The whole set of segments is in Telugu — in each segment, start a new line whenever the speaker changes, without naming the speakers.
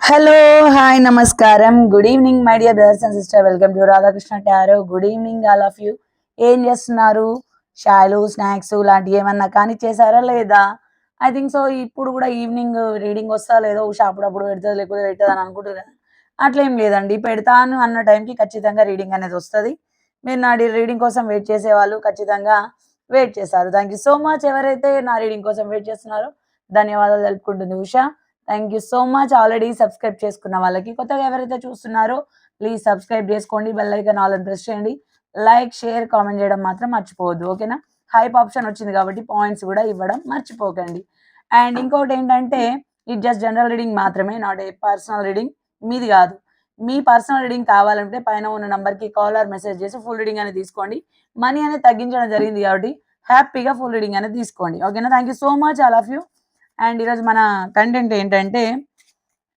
హలో హాయ్ నమస్కారం. Good evening my dear brothers and sister welcome to Radhakrishna tarot good evening all of you ఏం చేస్తున్నారు? షాయలు స్నాక్స్ లాంటివి ఏమన్నా కానీ చేశారా లేదా? ఐ థింక్ సో ఇప్పుడు కూడా ఈవినింగ్ రీడింగ్ వస్తా లేదో ఉషా అప్పుడప్పుడు పెడుతుంది లేకపోతే పెట్టదు అని అనుకుంటారు కదా. అట్లా ఏం లేదండి. పెడతాను అన్న టైంకి ఖచ్చితంగా రీడింగ్ అనేది వస్తుంది. మీరు నా రీడింగ్ కోసం వెయిట్ చేసే వాళ్ళు ఖచ్చితంగా వెయిట్ చేస్తారు. థ్యాంక్ యూ సో మచ్ ఎవరైతే నా రీడింగ్ కోసం వెయిట్ చేస్తున్నారో ధన్యవాదాలు తెలుపుకుంటుంది Usha. Thank you so much already subscribe చేసుకున్న వాళ్ళకి. కొత్తగా ఎవరైతే చూస్తున్నారో ప్లీజ్ సబ్స్క్రైబ్ చేసుకోండి. బెల్ ఐకాన్ ఆల్ ప్రెస్ చేయండి. లైక్ షేర్ కామెంట్ చేయడం మాత్రం మర్చిపోవద్దు. ఓకేనా హైప్ ఆప్షన్ వచ్చింది కాబట్టి పాయింట్స్ కూడా ఇవ్వడం మర్చిపోకండి. అండ్ ఇంకోటి ఏంటంటే ఇది జస్ట్ జనరల్ రీడింగ్ మాత్రమే నాట్ ఏ పర్సనల్ రీడింగ్ మీది కాదు. మీ పర్సనల్ రీడింగ్ కావాలంటే పైన ఉన్న నంబర్కి కాల్ ఆర్ మెసేజ్ చేసి ఫుల్ రీడింగ్ అనేది తీసుకోండి. మనీ అనేది తగ్గించడం జరిగింది కాబట్టి హ్యాపీగా ఫుల్ రీడింగ్ అనేది తీసుకోండి. ఓకేనా thank you so much all of you and ఈరోజు మన కంటెంట్ ఏంటంటే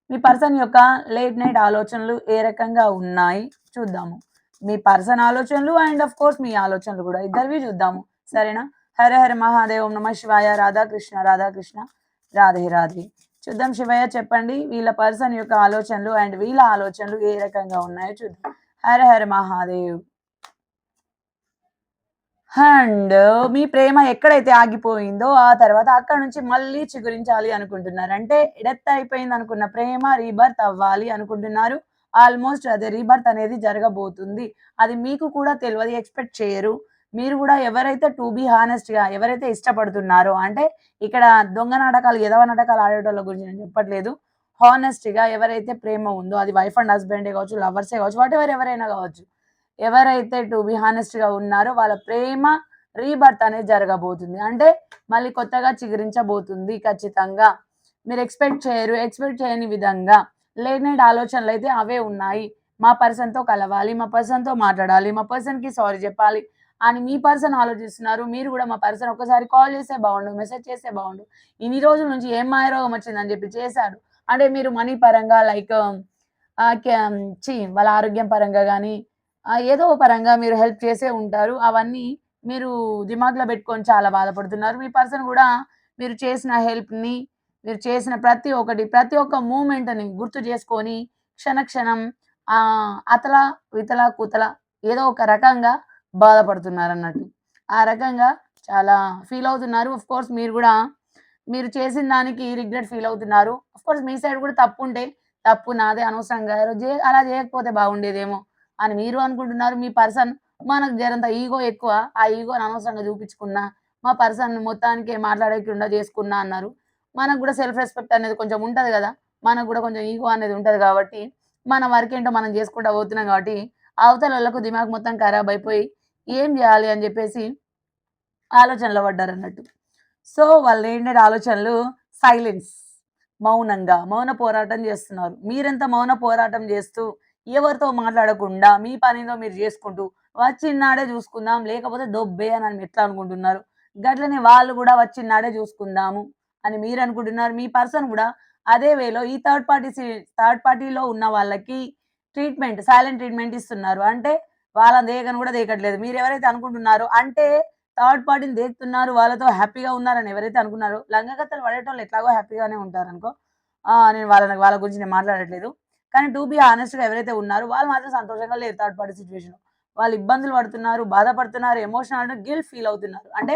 మీ పర్సన్ యొక్క లేట్ నైట్ ఆలోచనలు ఏ రకంగా ఉన్నాయి చూద్దాము. మీ పర్సన్ ఆలోచనలు అండ్ ఆఫ్ కోర్స్ మీ ఆలోచనలు కూడా ఇద్దరివి చూద్దాము. సరేనా? హరే హరే మహాదేవ్ నమ శివాయ రాధాకృష్ణ రాధాకృష్ణ రాధే రాధే. చూద్దాం శివయ్య చెప్పండి వీళ్ళ పర్సన్ యొక్క ఆలోచనలు అండ్ వీళ్ళ ఆలోచనలు ఏ రకంగా ఉన్నాయో చూద్దాం. హర హర మహాదేవ్. అండ్ మీ ప్రేమ ఎక్కడైతే ఆగిపోయిందో ఆ తర్వాత అక్కడ నుంచి మళ్ళీ చిగురించాలి అనుకుంటున్నారు. అంటే డెత్ అయిపోయింది అనుకున్న ప్రేమ రీబర్త్ అవ్వాలి అనుకుంటున్నారు. ఆల్మోస్ట్ అదే రీబర్త్ అనేది జరగబోతుంది. అది మీకు కూడా తెలియదు ఎక్స్పెక్ట్ చేయరు. మీరు కూడా ఎవరైతే టు బీ హానెస్ట్గా ఎవరైతే ఇష్టపడుతున్నారో అంటే ఇక్కడ దొంగ నాటకాలు ఎదవ నాటకాలు ఆడేటోళ్ళ గురించి నేను చెప్పట్లేదు. హానెస్ట్గా ఎవరైతే ప్రేమ ఉందో అది వైఫ్ అండ్ హస్బెండే కావచ్చు లవర్సే కావచ్చు వాట్ ఎవరు ఎవరైనా కావచ్చు ఎవరైతే టు బి హానెస్ట్గా ఉన్నారో వాళ్ళ ప్రేమ రీబర్త్ అనేది జరగబోతుంది. అంటే మళ్ళీ కొత్తగా చిగురించబోతుంది ఖచ్చితంగా. మీరు ఎక్స్పెక్ట్ చేయరు ఎక్స్పెక్ట్ చేయని విధంగా. లేట్ నైట్ ఆలోచనలు అయితే అవే ఉన్నాయి. మా పర్సన్తో కలవాలి మా పర్సన్తో మాట్లాడాలి మా పర్సన్కి సారీ చెప్పాలి అని మీ పర్సన్ ఆలోచిస్తున్నారు. మీరు కూడా మా పర్సన్ ఒకసారి కాల్ చేస్తే బాగుండు మెసేజ్ చేస్తే బాగుండు. ఇన్ని రోజుల నుంచి ఏం మాయరోగం వచ్చిందని చెప్పి చేశారు. అంటే మీరు మనీ పరంగా లైక్ చి వాళ్ళ ఆరోగ్యం పరంగా కానీ ఏదో పరంగా మీరు హెల్ప్ చేసే ఉంటారు. అవన్నీ మీరు దిమాగ్లో పెట్టుకొని చాలా బాధపడుతున్నారు. మీ పర్సన్ కూడా మీరు చేసిన హెల్ప్ని మీరు చేసిన ప్రతి ఒక్కటి ప్రతి ఒక్క మూమెంట్ని గుర్తు చేసుకొని క్షణక్షణం అతల వితల కుతల ఏదో ఒక రకంగా బాధపడుతున్నారు అన్నట్టు ఆ రకంగా చాలా ఫీల్ అవుతున్నారు. ఆఫ్ కోర్స్ మీరు కూడా మీరు చేసిన దానికి రిగ్రెట్ ఫీల్ అవుతున్నారు. ఆఫ్ కోర్స్ మీ సైడ్ కూడా తప్పు ఉంటే తప్పు నాదే అనవసరంగా. అలా చేయకపోతే బాగుండేదేమో. అని మీరు అనుకుంటున్నారు మీ పర్సన్ మనకు జరంత ఈగో ఎక్కువ ఆ ఈగో అనవసరంగా చూపించుకున్నా మా పర్సన్ మొత్తానికి మాట్లాడకుండా చేసుకున్నా అన్నారు. మనకు కూడా సెల్ఫ్ రెస్పెక్ట్ అనేది కొంచెం ఉంటుంది కదా మనకు కూడా కొంచెం ఈగో అనేది ఉంటుంది కాబట్టి మన వర్క్ ఏంటో మనం చేసుకుంటా పోతున్నాం కాబట్టి అవతల వాళ్ళకు దిమాగ్ మొత్తం ఖరాబ్ అయిపోయి ఏం చేయాలి అని చెప్పేసి ఆలోచనలో పడ్డారు అన్నట్టు. సో వాళ్ళు ఏంటంటే ఆలోచనలు సైలెన్స్ మౌనంగా మౌన పోరాటం చేస్తున్నారు. మీరెంత మౌన పోరాటం చేస్తూ ఎవరితో మాట్లాడకుండా మీ పనిలో మీరు చేసుకుంటూ వచ్చినాడే చూసుకుందాం లేకపోతే దొబ్బే అని ఎట్లా అనుకుంటున్నారు? గట్లనే వాళ్ళు కూడా వచ్చినాడే చూసుకుందాము అని మీరు అనుకుంటున్నారు. మీ పర్సన్ కూడా అదే వేలో ఈ థర్డ్ పార్టీ థర్డ్ పార్టీలో ఉన్న వాళ్ళకి ట్రీట్మెంట్ సైలెంట్ ట్రీట్మెంట్ ఇస్తున్నారు. అంటే వాళ్ళ దేగను కూడా దేకట్లేదు. మీరు ఎవరైతే అనుకుంటున్నారో అంటే థర్డ్ పార్టీని దేకుతున్నారు వాళ్ళతో హ్యాపీగా ఉన్నారని ఎవరైతే అనుకున్నారో లంగకత్తలు పడేటోళ్ళు ఎట్లాగో హ్యాపీగానే ఉంటారు అనుకో నేను వాళ్ళ వాళ్ళ గురించి నేను మాట్లాడట్లేదు. కానీ టు బీ హానెస్ట్గా ఎవరైతే ఉన్నారో వాళ్ళు మాత్రం సంతోషంగా లేరు థర్డ్ పార్టీ సిచ్యువేషన్ వాళ్ళు ఇబ్బందులు పడుతున్నారు బాధపడుతున్నారు ఎమోషనల్ గిల్ ఫీల్ అవుతున్నారు. అంటే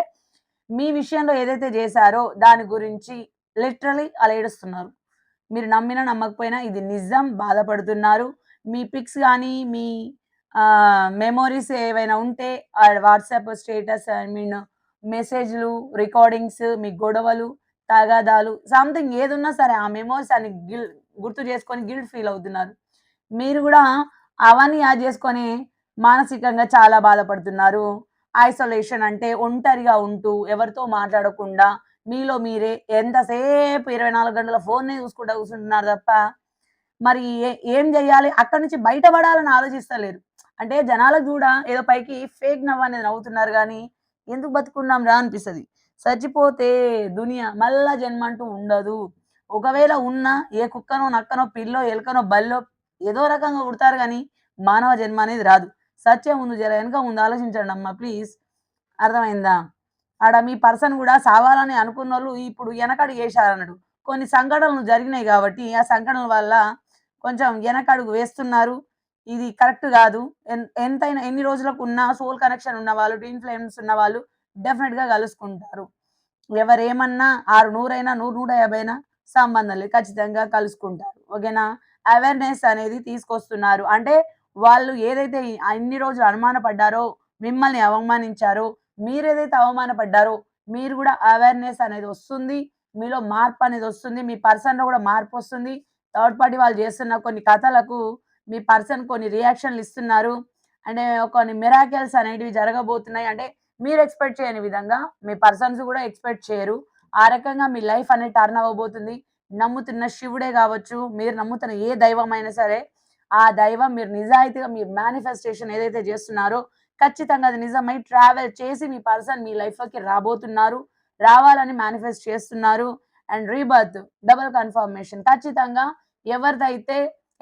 మీ విషయంలో ఏదైతే చేశారో దాని గురించి లిటరలీ అలా ఏడుస్తున్నారు. మీరు నమ్మినా నమ్మకపోయినా ఇది నిజం బాధపడుతున్నారు. మీ పిక్స్ కానీ మీ మెమోరీస్ ఏవైనా ఉంటే వాట్సాప్ స్టేటస్ ఐ మీన్ మెసేజ్లు రికార్డింగ్స్ మీ గొడవలు తగాదాలు సంథింగ్ ఏదున్నా సరే ఆ మెమోరీస్ అని గిల్ గుర్తు చేసుకొని గిల్ట్ ఫీల్ అవుతున్నారు. మీరు కూడా అవన్నీ యాడ్ చేసుకొని మానసికంగా చాలా బాధపడుతున్నారు. ఐసోలేషన్ అంటే ఒంటరిగా ఉంటూ ఎవరితో మాట్లాడకుండా మీలో మీరే ఎంతసేపు ఇరవై నాలుగు గంటల ఫోన్నే చూసుకుంటూ కూర్చుంటున్నారు తప్ప మరి ఏం చేయాలి అక్కడి నుంచి బయటపడాలని ఆలోచిస్తలేరు. అంటే జనాలకు కూడా ఏదో పైకి ఫేక్ నవ్వు అనేది నవ్వుతున్నారు కానీ ఎందుకు బతుకున్నాం రా అనిపిస్తుంది. చచ్చిపోతే దునియా మళ్ళా జన్మ అంటూ ఉండదు. ఒకవేళ ఉన్నా ఏ కుక్కనో నక్కనో పిల్లో ఎలకనో బల్లో ఏదో రకంగా కుడతారు కానీ మానవ జన్మ అనేది రాదు. సత్యం ముందు జర వెనక ముందు ఆలోచించండి అమ్మా ప్లీజ్. అర్థమైందా? ఆడ మీ పర్సన్ కూడా సావాలని అనుకున్న వాళ్ళు ఇప్పుడు వెనకడు చేశారన్నాడు కొన్ని సంఘటనలు జరిగినాయి కాబట్టి ఆ సంఘటనల వల్ల కొంచెం వెనకడుగు వేస్తున్నారు. ఇది కరెక్ట్ కాదు. ఎన్- ఎంతైనా ఎన్ని రోజులకు ఉన్న సోల్ కనెక్షన్ ఉన్న వాళ్ళు ట్విన్ ఫ్లేమ్స్ ఉన్న వాళ్ళు డెఫినెట్గా కలుసుకుంటారు. ఎవరేమన్నా ఆరు నూరైనా నూరు నూట యాభైనా సంబంధం లేదు ఖచ్చితంగా కలుసుకుంటారు. ఓకేనా? అవేర్నెస్ అనేది తీసుకొస్తున్నారు. అంటే వాళ్ళు ఏదైతే అన్ని రోజులు అనుమానపడ్డారో మిమ్మల్ని అవమానించారో మీరు ఏదైతే అవమానపడ్డారో మీరు కూడా అవేర్నెస్ అనేది వస్తుంది. మీలో మార్పు అనేది వస్తుంది. మీ పర్సన్లో కూడా మార్పు వస్తుంది. థర్డ్ పార్టీ వాళ్ళు చేస్తున్న కొన్ని కథలకు మీ పర్సన్ కొన్ని రియాక్షన్లు ఇస్తున్నారు. అంటే కొన్ని మిరాకిల్స్ అనేటివి జరగబోతున్నాయి. అంటే మీరు ఎక్స్పెక్ట్ చేయని విధంగా మీ పర్సన్స్ కూడా ఎక్స్పెక్ట్ చేయరు. ఆ రకంగా మీ లైఫ్ అనేది టర్న్ అవ్వబోతుంది. నమ్ముతున్న శివుడే కావచ్చు మీరు నమ్ముతున్న ఏ దైవం అయినా సరే ఆ దైవం మీరు నిజాయితీగా మీ మేనిఫెస్టేషన్ ఏదైతే చేస్తున్నారో ఖచ్చితంగా అది నిజమై ట్రావెల్ చేసి మీ పర్సన్ మీ లైఫ్లోకి రాబోతున్నారు రావాలని మేనిఫెస్ట్ చేస్తున్నారు. అండ్ రీబర్త్ డబుల్ కన్ఫర్మేషన్ ఖచ్చితంగా ఎవరిదైతే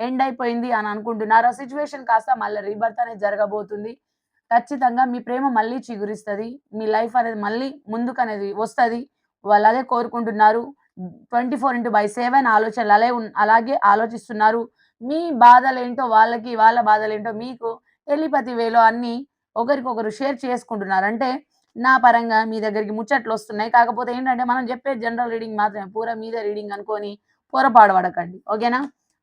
ఎండ్ అయిపోయింది అని అనుకుంటున్నారో సిచ్యువేషన్ కాస్త మళ్ళీ రీబర్త్ అనేది జరగబోతుంది. ఖచ్చితంగా మీ ప్రేమ మళ్ళీ చిగురిస్తుంది మీ లైఫ్ అనేది మళ్ళీ ముందుకు అనేది వస్తుంది. వాళ్ళు అదే కోరుకుంటున్నారు. Twenty four into by seven ఆలోచనలు అలాగే అలాగే ఆలోచిస్తున్నారు. మీ బాధలేంటో వాళ్ళకి వాళ్ళ బాధలేంటో మీకు ఎలిపతి వేలో అన్నీ ఒకరికొకరు షేర్ చేసుకుంటున్నారు. అంటే నా పరంగా మీ దగ్గరికి ముచ్చట్లు వస్తున్నాయి. కాకపోతే ఏంటంటే మనం చెప్పే జనరల్ రీడింగ్ మాత్రమే. పూర మీద రీడింగ్ అనుకొని పొరపాటు పడకండి. ఓకేనా?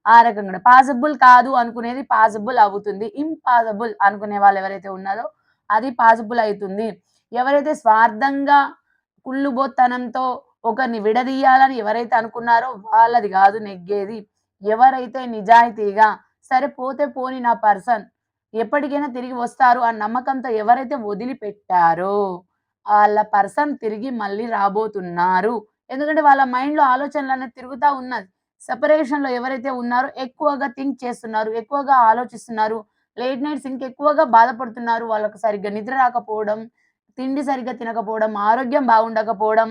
ఆ రకంగా. పాసిబుల్ కాదు అనుకునేది పాసిబుల్ అవుతుంది. ఇంపాసిబుల్ అనుకునే వాళ్ళు ఎవరైతే ఉన్నారో అది పాసిబుల్ అవుతుంది. ఎవరైతే స్వార్థంగా కుళ్ళుబోత్తనంతో ఒకరిని విడదీయాలని ఎవరైతే అనుకున్నారో వాళ్ళది కాదు నెగ్గేది. ఎవరైతే నిజాయితీగా సరే పోతే పోని నా పర్సన్ ఎప్పటికైనా తిరిగి వస్తారు ఆ నమ్మకంతో ఎవరైతే వదిలిపెట్టారో వాళ్ళ పర్సన్ తిరిగి మళ్ళీ రాబోతున్నారు. ఎందుకంటే వాళ్ళ మైండ్లో ఆలోచనలు అనేది తిరుగుతూ ఉన్నది. సెపరేషన్లో ఎవరైతే ఉన్నారో ఎక్కువగా థింక్ చేస్తున్నారు ఎక్కువగా ఆలోచిస్తున్నారు లేట్ నైట్స్ ఇంకెక్కువగా బాధపడుతున్నారు వాళ్ళకు సరిగ్గా నిద్ర రాకపోవడం తిండి సరిగ్గా తినకపోవడం ఆరోగ్యం బాగుండకపోవడం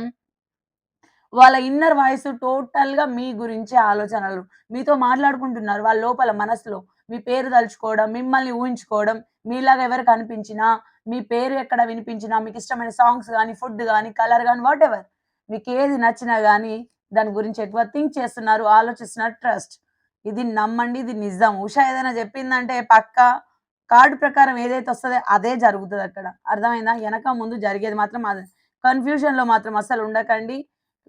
వాళ్ళ ఇన్నర్ వాయిస్ టోటల్గా మీ గురించి ఆలోచనలు. మీతో మాట్లాడుకుంటున్నారు వాళ్ళ లోపల మనసులో. మీ పేరు తలుచుకోవడం మిమ్మల్ని ఊహించుకోవడం మీలాగా ఎవరు కనిపించినా మీ పేరు ఎక్కడ వినిపించినా మీకు ఇష్టమైన సాంగ్స్ కానీ ఫుడ్ కానీ కలర్ కానీ వాట్ ఎవర్ మీకు ఏది నచ్చినా కానీ దాని గురించి ఎక్కువ థింక్ చేస్తున్నారు ఆలోచిస్తున్నారు ట్రస్ట్. ఇది నమ్మండి ఇది నిజం. ఉషా ఏదైనా చెప్పిందంటే పక్క కార్డు ప్రకారం ఏదైతే వస్తుందో అదే జరుగుతుంది అక్కడ. అర్థమైందా? వెనక ముందు జరిగేది మాత్రం అదే. కన్ఫ్యూజన్లో మాత్రం అసలు ఉండకండి.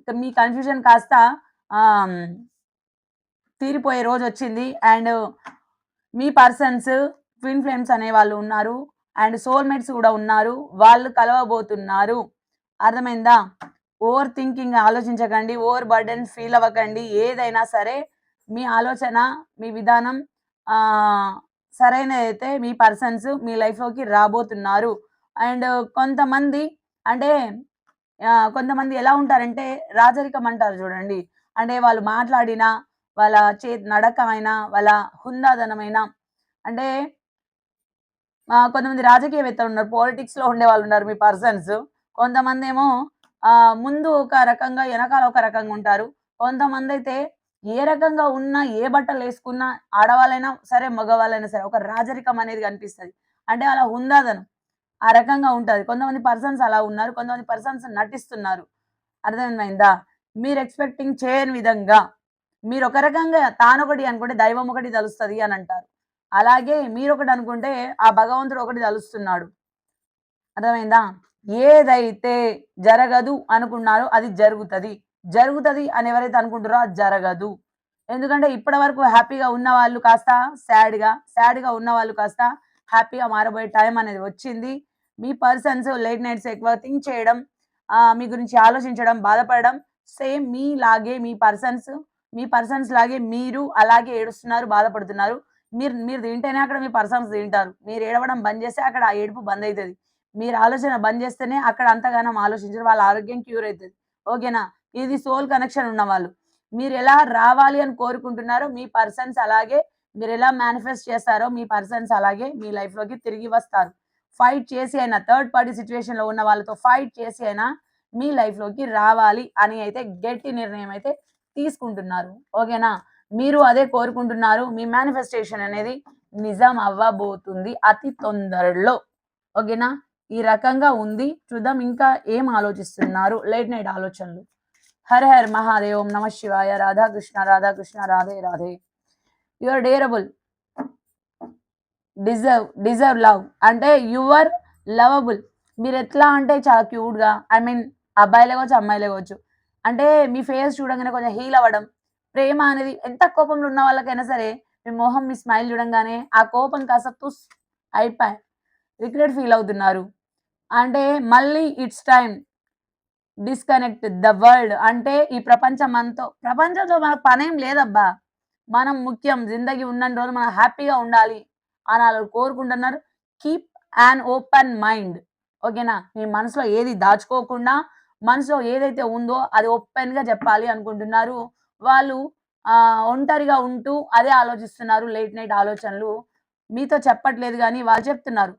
మీ కన్ఫ్యూజన్ కాస్త తీరిపోయే రోజు వచ్చింది. అండ్ మీ పర్సన్స్ ట్విన్ ఫ్లేమ్స్ అనే వాళ్ళు ఉన్నారు. అండ్ సోల్మేట్స్ కూడా ఉన్నారు. వాళ్ళు కలవబోతున్నారు. అర్థమైందా? ఓవర్ థింకింగ్ ఆలోచించకండి. ఓవర్ బర్డెన్ ఫీల్ అవ్వకండి. ఏదైనా సరే మీ ఆలోచన మీ విధానం సరైనదైతే మీ పర్సన్స్ మీ లైఫ్లోకి రాబోతున్నారు. అండ్ కొంతమంది అంటే కొంతమంది ఎలా ఉంటారంటే రాజరికం అంటారు చూడండి. అంటే వాళ్ళు మాట్లాడిన వాళ్ళ చే నడక అయినా వాళ్ళ హుందాదనమైనా అంటే కొంతమంది రాజకీయవేత్తలు ఉన్నారు పాలిటిక్స్లో ఉండే వాళ్ళు ఉన్నారు మీ పర్సన్స్. కొంతమంది ఏమో ముందు ఒక రకంగా వెనకాల ఒక రకంగా ఉంటారు. కొంతమంది అయితే ఏ రకంగా ఉన్నా ఏ బట్టలు వేసుకున్నా ఆడవాళ్ళైనా సరే మగవాళ్ళైనా సరే ఒక రాజరికం అనేది కనిపిస్తుంది. అంటే అలా ఉందాదను. ఆ రకంగా ఉంటుంది. కొంతమంది పర్సన్స్ అలా ఉన్నారు కొంతమంది పర్సన్స్ నటిస్తున్నారు. అర్థమైందా? మీరు ఎక్స్పెక్టింగ్ చేయని విధంగా మీరు ఒక రకంగా తానొకటి అనుకుంటే దైవం ఒకటి తలుస్తుంది అని అంటారు. అలాగే మీరు ఒకటి అనుకుంటే ఆ భగవంతుడు ఒకటి తలుస్తున్నాడు. అర్థమైందా? ఏదైతే జరగదు అనుకున్నారో అది జరుగుతుంది. జరుగుతుంది అని ఎవరైతే అనుకుంటారో అది జరగదు. ఎందుకంటే ఇప్పటి వరకు హ్యాపీగా ఉన్న వాళ్ళు కాస్త సాడ్గా సాడ్గా ఉన్న వాళ్ళు కాస్త హ్యాపీగా మారబోయే టైం అనేది వచ్చింది. మీ పర్సన్స్ లేట్ నైట్స్ ఎక్కువ థింక్ చేయడం మీ గురించి ఆలోచించడం బాధపడడం సేమ్ మీ లాగే మీ పర్సన్స్ మీ పర్సన్స్ లాగే మీరు అలాగే ఏడుస్తున్నారు బాధపడుతున్నారు. మీరు మీరు తింటేనే అక్కడ మీ పర్సన్స్ తింటారు. మీరు ఏడవడం బంద్ చేస్తే అక్కడ ఆ ఏడుపు బంద్ అవుతుంది మీరు ఆలోచన బంద్ చేస్తేనే అక్కడ అంతగానం ఆలోచించరు. వాళ్ళ ఆరోగ్యం క్యూర్ అవుతుంది ఓకేనా? ఇది సోల్ కనెక్షన్ ఉన్న వాళ్ళు మీరు ఎలా రావాలి అని కోరుకుంటున్నారో మీ పర్సన్స్ అలాగే మీరు ఎలా మేనిఫెస్ట్ చేస్తారో మీ పర్సన్స్ అలాగే మీ లైఫ్లోకి లోకి తిరిగి వస్తారు. ఫైట్ చేసి అయినా థర్డ్ పార్టీ సిచ్యువేషన్లో ఉన్న వాళ్ళతో ఫైట్ చేసి అయినా మీ లైఫ్లోకి లోకి రావాలి అని అయితే గట్టి నిర్ణయం అయితే తీసుకుంటున్నారు. ఓకేనా మీరు అదే కోరుకుంటున్నారు మీ మేనిఫెస్టేషన్ అనేది నిజం అవ్వబోతుంది అతి తొందరలో. ఓకేనా ఈ రకంగా ఉంది. చూద్దాం ఇంకా ఏం ఆలోచిస్తున్నారు? లేట్ నైట్ ఆలోచనలు. హర హర్ మహాదేవ్ ఓం నమ శివాయ Radhakrishna Radhakrishna Radhe Radhe your desirable deserve deserve love అంటే యువర్ లవబుల్ మీరు ఎట్లా అంటే చాలా క్యూట్గా ఐ మీన్ అబ్బాయిలే కావచ్చు అమ్మాయిలే కావచ్చు. అంటే మీ ఫేస్ చూడంగానే కొంచెం హీల్ అవ్వడం. ప్రేమ అనేది ఎంత కోపంలో ఉన్న వాళ్ళకైనా సరే మీ మొహం మీ స్మైల్ చూడంగానే ఆ కోపం కాస్త తుస్ అయిపోయి. రిగ్రెట్ ఫీల్ అవుతున్నారు. అంటే మళ్ళీ it's time disconnect the world అంటే ఈ ప్రపంచం అంతా ప్రపంచంతో మనకు పనేం లేదబ్బా. మనం ముఖ్యం జిందగీ ఉన్న రోజు మనం హ్యాపీగా ఉండాలి అని వాళ్ళు కోరుకుంటున్నారు. కీప్ అండ్ ఓపెన్ మైండ్ ఓకేనా? మీ మనసులో ఏది దాచుకోకుండా మనసులో ఏదైతే ఉందో అది ఓపెన్గా చెప్పాలి అనుకుంటున్నారు. వాళ్ళు ఒంటరిగా ఉంటూ అదే ఆలోచిస్తున్నారు. లేట్ నైట్ ఆలోచనలు. మీతో చెప్పట్లేదు కానీ వాళ్ళు చెప్తున్నారు.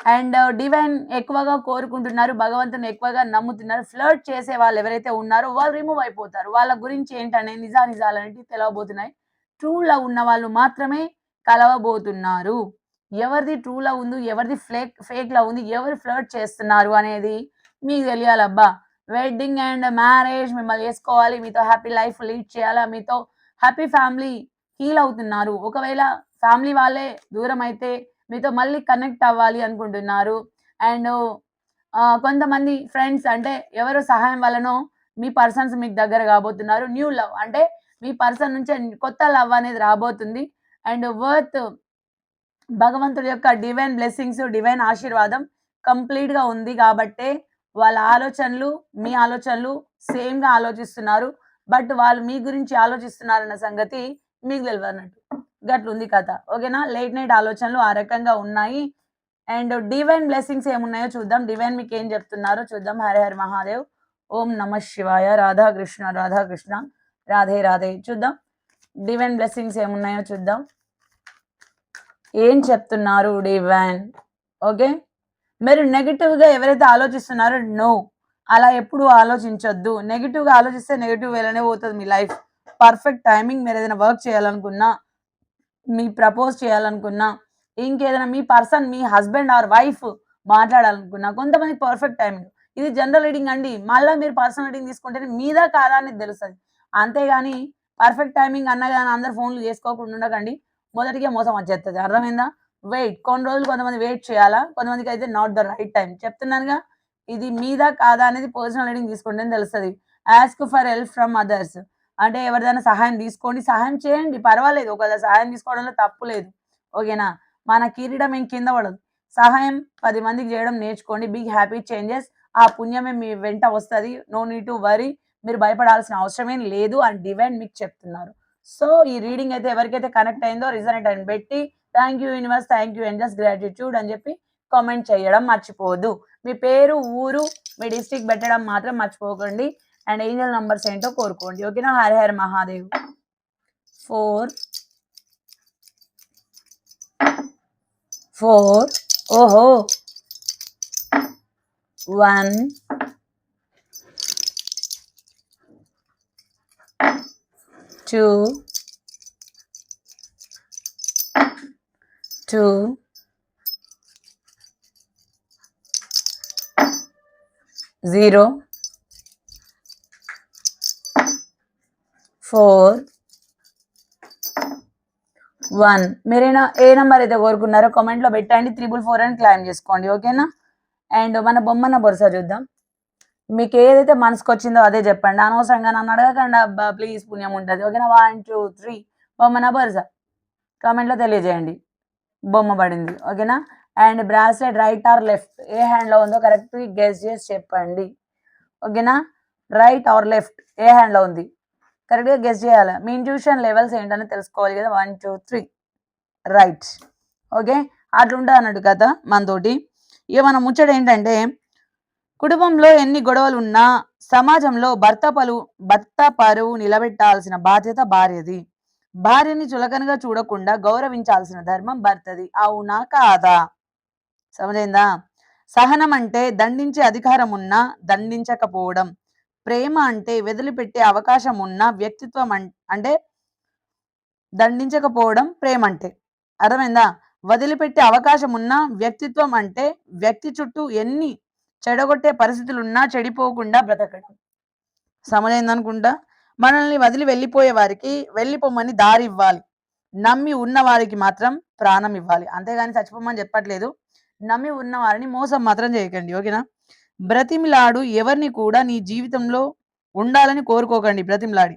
అండ్ uh, డివైన్ ఎక్కువగా కోరుకుంటున్నారు భగవంతుని ఎక్కువగా నమ్ముతున్నారు ఫ్లర్ట్ చేసే వాళ్ళు ఎవరైతే ఉన్నారో వాళ్ళు రిమూవ్ అయిపోతారు. వాళ్ళ గురించి ఏంటనే నిజా నిజాలు అనేవి తెలవబోతున్నాయి. ట్రూ లవ్ ఉన్న వాళ్ళు మాత్రమే కలవబోతున్నారు. ఎవరిది ట్రూ లవ్ ఉంది ఎవరిది ఫ్లేక్ ఫేక్ లవ్ ఉంది ఎవరు ఫ్లర్ట్ చేస్తున్నారు అనేది మీకు తెలియాలబ్బా. వెడ్డింగ్ అండ్ మ్యారేజ్ మిమ్మల్ని చేసుకోవాలి మీతో హ్యాపీ లైఫ్ లీడ్ చేయాలా మీతో హ్యాపీ ఫ్యామిలీ హీల్ అవుతున్నారు. ఒకవేళ ఫ్యామిలీ వాళ్ళే దూరం అయితే మీతో మళ్ళీ కనెక్ట్ అవ్వాలి అనుకుంటున్నారు. అండ్ కొంతమంది ఫ్రెండ్స్ అంటే ఎవరు సహాయం వలనో మీ పర్సన్స్ మీకు దగ్గర కాబోతున్నారు. న్యూ లవ్ అంటే మీ పర్సన్ నుంచి కొత్త లవ్ అనేది రాబోతుంది. అండ్ వర్త్ భగవంతుడి యొక్క డివైన్ బ్లెస్సింగ్స్ డివైన్ ఆశీర్వాదం కంప్లీట్గా ఉంది కాబట్టే వాళ్ళ ఆలోచనలు మీ ఆలోచనలు సేమ్గా ఆలోచిస్తున్నారు. బట్ వాళ్ళు మీ గురించి ఆలోచిస్తున్నారన్న సంగతి మీకు తెలియదు అన్నట్టు గట్లుంది కథ. ఓకేనా? లేట్ నైట్ ఆలోచనలు ఆ రకంగా ఉన్నాయి. అండ్ డివైన్ బ్లెస్సింగ్స్ ఏమున్నాయో చూద్దాం. డివైన్ మీకు ఏం చెప్తున్నారో చూద్దాం. హరి హరి మహాదేవ్. ఓం నమ శివాయ. రాధాకృష్ణ రాధాకృష్ణ రాధే రాధే చూద్దాం. డివైన్ బ్లెస్సింగ్స్ ఏమున్నాయో చూద్దాం. ఏం చెప్తున్నారు డివైన్ ఓకే? మీరు నెగిటివ్గా ఎవరైతే ఆలోచిస్తున్నారో నో అలా ఎప్పుడు ఆలోచించొద్దు. నెగిటివ్గా ఆలోచిస్తే నెగిటివ్ వెళ్ళనే పోతుంది మీ లైఫ్ పర్ఫెక్ట్ టైమింగ్ మీరు ఏదైనా వర్క్ చేయాలనుకున్నా మీ ప్రపోజ్ చేయాలనుకున్నా ఇంకేదైనా మీ పర్సన్ మీ హస్బెండ్ ఆర్ వైఫ్ మాట్లాడాలనుకున్నా కొంతమంది పర్ఫెక్ట్ టైమింగ్ ఇది జనరల్ రీడింగ్ అండి. మళ్ళీ మీరు పర్సనల్ రీడింగ్ తీసుకుంటే మీదా కాదా అనేది తెలుస్తుంది. అంతేగాని పర్ఫెక్ట్ టైమింగ్ అన్నా కానీ అందరు ఫోన్లు చేసుకోకుండా ఉండకండి. మొదటిగా మోసం వచ్చేస్తుంది. అర్థమైందా? వెయిట్ కొన్ని రోజులు కొంతమంది వెయిట్ చేయాలా? కొంతమందికి అయితే నాట్ ద రైట్ టైం చెప్తున్నానుగా? ఇది మీద కాదా అనేది పర్సనల్ రీడింగ్ తీసుకుంటే తెలుస్తుంది. Ask for help from others అంటే ఎవరిదైనా సహాయం తీసుకోండి. సహాయం చేయండి. పర్వాలేదు. ఒకవేళ సహాయం తీసుకోవడంలో తప్పు లేదు. ఓకేనా? మన కిరీటం ఏం కింద పడదు. సహాయం పది మందికి చేయడం నేర్చుకోండి. Big happy changes. ఆ పుణ్యమే మీ వెంట వస్తుంది. No need to worry. మీరు భయపడాల్సిన అవసరమేం లేదు అని డివైన్ మీకు చెప్తున్నారు. సో ఈ రీడింగ్ అయితే ఎవరికైతే కనెక్ట్ అయిందో రిజనెట్ అని పెట్టి thank you universe thank you and just gratitude అని చెప్పి కామెంట్ చేయడం మర్చిపోవద్దు. మీ పేరు ఊరు మీ డిస్టిక్ పెట్టడం మాత్రం మర్చిపోకండి. అండ్ ఏంజల్ నంబర్స్ ఏంటో కోరుకోండి ఓకేనా హరి హరి మహాదేవ్ ఫోర్ ఫోర్ ఓహో one two two zero four. One. మీరైనా ఏ నెంబర్ అయితే కోరుకున్నారో కామెంట్లో పెట్టండి. త్రిబుల్ ఫోర్ అని క్లైమ్ చేసుకోండి. ఓకేనా అండ్ మన బొమ్మన బొరుస చూద్దాం. మీకు ఏదైతే మనసుకు వచ్చిందో అదే చెప్పండి. అనవసరంగా నన్ను అడగకండి అబ్బా ప్లీజ్ పుణ్యం ఉంటుంది. ఓకేనా వన్ టూ త్రీ బొమ్మన బొరుస. కామెంట్లో తెలియజేయండి. బొమ్మ పడింది. ఓకేనా and bracelet right or left ఏ హ్యాండ్లో ఉందో కరెక్ట్ గెస్ చేసి చెప్పండి. ఓకేనా రైట్ ఆర్ లెఫ్ట్ ఏ హ్యాండ్లో ఉంది? కరెక్ట్గా గెస్ చేయాలి? మీ ఇంట్యూషన్ లెవెల్స్ ఏంటని తెలుసుకోవాలి కదా? One two three right okay అట్లుంటుంది అన్నట్టు కథ మనతోటి. ఇక మన ముచ్చట ఏంటంటే కుటుంబంలో ఎన్ని గొడవలు ఉన్నా సమాజంలో భర్త పలు భర్త పరువు నిలబెట్టాల్సిన బాధ్యత భార్యది. భార్యని చులకనగా చూడకుండా గౌరవించాల్సిన ధర్మం భర్తది. అవునా కాదా? సమజైందా? సహనం అంటే దండించే అధికారం ఉన్నా దండించకపోవడం. ప్రేమ అంటే వదిలిపెట్టే అవకాశం ఉన్న వ్యక్తిత్వం అన్- అంటే దండించకపోవడం ప్రేమ అంటే అర్థమైందా? వదిలిపెట్టే అవకాశం ఉన్న వ్యక్తిత్వం అంటే వ్యక్తి చుట్టూ ఎన్ని చెడగొట్టే పరిస్థితులు ఉన్నా చెడిపోకుండా బ్రతకడం. సమజైందనుకుంటా మనల్ని వదిలి వెళ్ళిపోయే వారికి వెళ్ళిపోమని దారి ఇవ్వాలి నమ్మి ఉన్న వారికి మాత్రం ప్రాణం ఇవ్వాలి. అంతేగాని చచ్చిపోమని చెప్పట్లేదు. నమ్మి ఉన్న వారిని మోసం మాత్రం చేయకండి. ఓకేనా? బ్రతిమిలాడు ఎవరిని కూడా నీ జీవితంలో ఉండాలని కోరుకోకండి బ్రతిమిలాడి.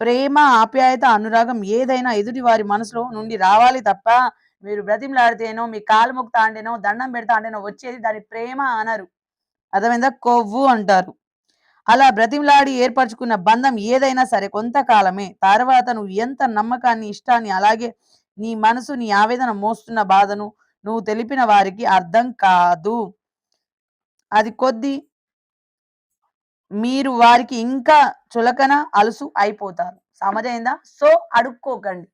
ప్రేమ ఆప్యాయత అనురాగం ఏదైనా ఎదుటి వారి మనసులో నుండి రావాలి తప్ప మీరు బ్రతిమలాడితేనో మీ కాలు మొక్తా అంటేనో దండం పెడతా అంటేనో వచ్చేది దాని ప్రేమ అనరు. అర్థమైందా? కొవ్వు అంటారు. అలా బ్రతిమలాడి ఏర్పరచుకున్న బంధం ఏదైనా సరే కొంతకాలమే. తర్వాత నువ్వు ఎంత నమ్మకాన్ని ఇష్టాన్ని అలాగే నీ మనసు నీ ఆవేదన మోస్తున్న బాధను నువ్వు తెలిపిన వారికి అర్థం కాదు. అది కొద్ది మీరు వారికి ఇంకా చులకన అలుసు అయిపోతారు. సమజైందా? సో అడుక్కోకండి.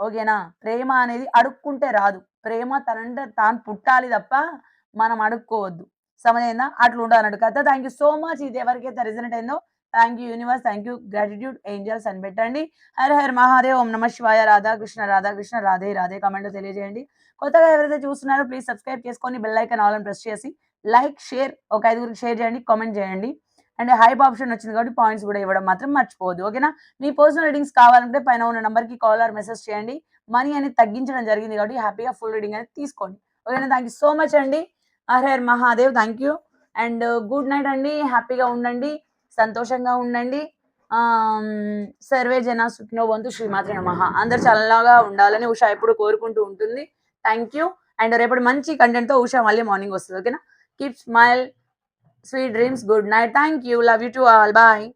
ఓకేనా? ప్రేమ అనేది అడుక్కుంటే రాదు. ప్రేమ తనంటే తాను పుట్టాలి తప్ప మనం అడుక్కోవద్దు. సమజైందా? అట్లా ఉండాలన్నాడు కదా. థ్యాంక్ యూ సో మచ్ ఇది ఎవరికైతే రిజనెట్ అయిందో thank you universe thank you gratitude angels అని పెట్టండి. హర హర మహాదేవ్. ఓం నమ శివాయ. రాధాకృష్ణ రాధాకృష్ణ రాధే రాధే కామెంట్లో తెలియజేయండి. కొత్తగా ఎవరైతే చూస్తున్నారో ప్లీజ్ సబ్స్క్రైబ్ చేసుకొని బెల్ ఐకాన్ ఆల్ ప్రెస్ చేసి లైక్ షేర్ ఒక ఐదుగురికి షేర్ చేయండి కామెంట్ చేయండి. అండ్ హైప్ ఆప్షన్ వచ్చింది కాబట్టి పాయింట్స్ కూడా ఇవ్వడం మాత్రం మర్చిపోవద్దు ఓకేనా? మీ పర్సనల్ రీడింగ్స్ కావాలంటే పైన ఉన్న నెంబర్కి కాల్ ఆర్ మెసేజ్ చేయండి. మనీ అనేది తగ్గించడం జరిగింది కాబట్టి హ్యాపీగా ఫుల్ రీడింగ్ అనేది తీసుకోండి. ఓకేనా? థ్యాంక్ యూ సో మచ్ అండి. Har Mahadev thank you. And good night అండి. హ్యాపీగా ఉండండి. సంతోషంగా ఉండండి. సర్వే జన సుఖినో వంతు శ్రీమాత్రి నమహ అందరు చల్లగా ఉండాలని ఉషా ఎప్పుడు కోరుకుంటూ ఉంటుంది. Thank you. అండ్ రేపటి మంచి కంటెంట్తో ఉషా మళ్ళీ మార్నింగ్ వస్తుంది ఓకేనా? Keep smile, sweet dreams, good night. Thank you. Love you to all. Bye.